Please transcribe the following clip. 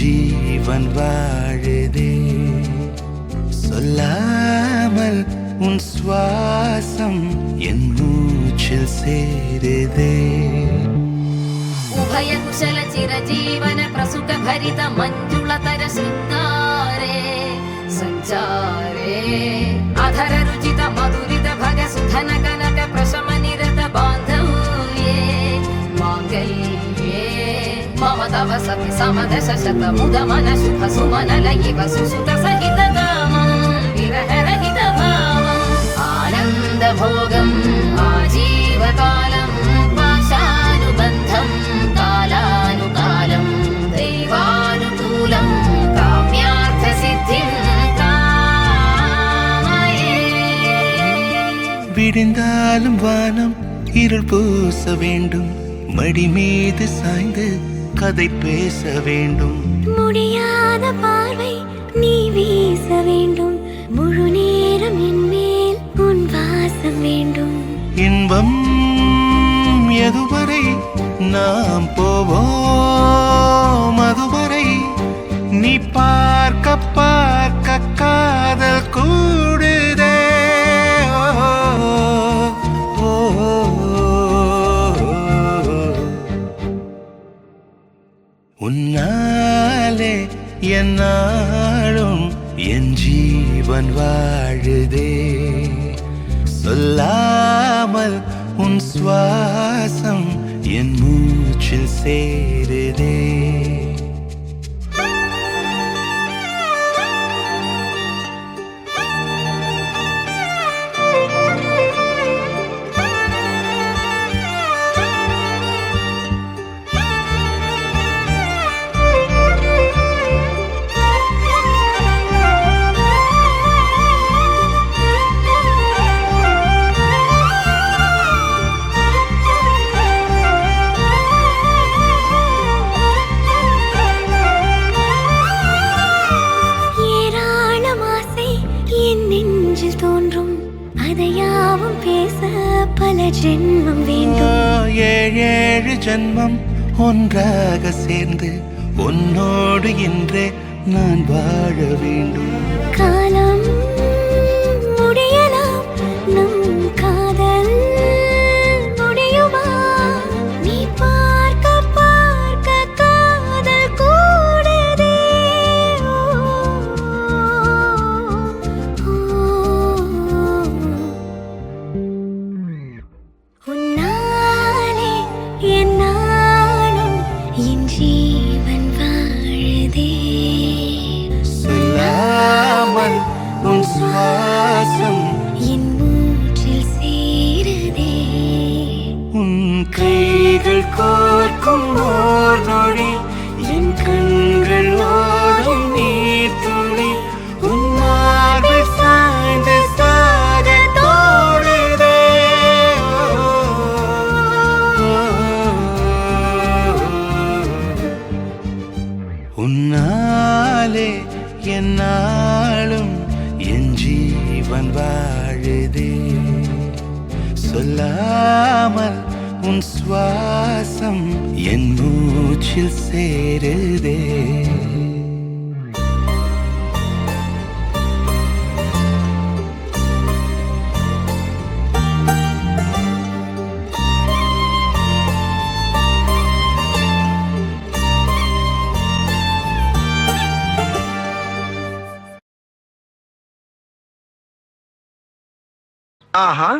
ஜீவன் வாழுதே. சொல்லாமல் உன் சுவாசம் என் மூச்சில் சேருதே. உபயகுஷல சிரஜீவன பிரசுக பரித மஞ்சுள தர சிங்காரே சஞ்சாரே. సతి సమదశ శతముద మన శుభ సుమన లయివ సుసుత సహిత కామం విరహరహిత భావం ఆనంద భోగం ఆజీవకాలం పాశానుబంధం కాలానుకాలం దైవానుకూలం కామ్యార్థ సిద్ధిం விடிந்தாலும் வானம் இருள் பூச வேண்டும் மடிமீது சாய்ந்து கதை பேச வேண்டும். முடியாத பார்வை நீ வீச வேண்டும். முழு நேரம் என் மேல் உன் வாசம் வேண்டும். இன்பம் எதுவரை நாம் போவோம்? அதுவரை நீ பார்க்க பார்க்க காதல் கூடுதே நான் வாழுதே. சொல்லாமல் உன் சுவாசம் என் மூச்சில் சே பல ஜென்மம் வேண்டும்? ஏழேழு ஜென்மம் ஒன்றாக சேர்ந்து உன்னோடு இன்றே நான் வாழ வேண்டும். சுவாசம் என் மூச்சில் சேருதே. உன் கைகள் கோர்க்கும் ஓர் நொடி ஜீவன் வாழுதே சொல்லாமல் உன் சுவாசம் என் மூச்சில் சேருதே. ஆஹா.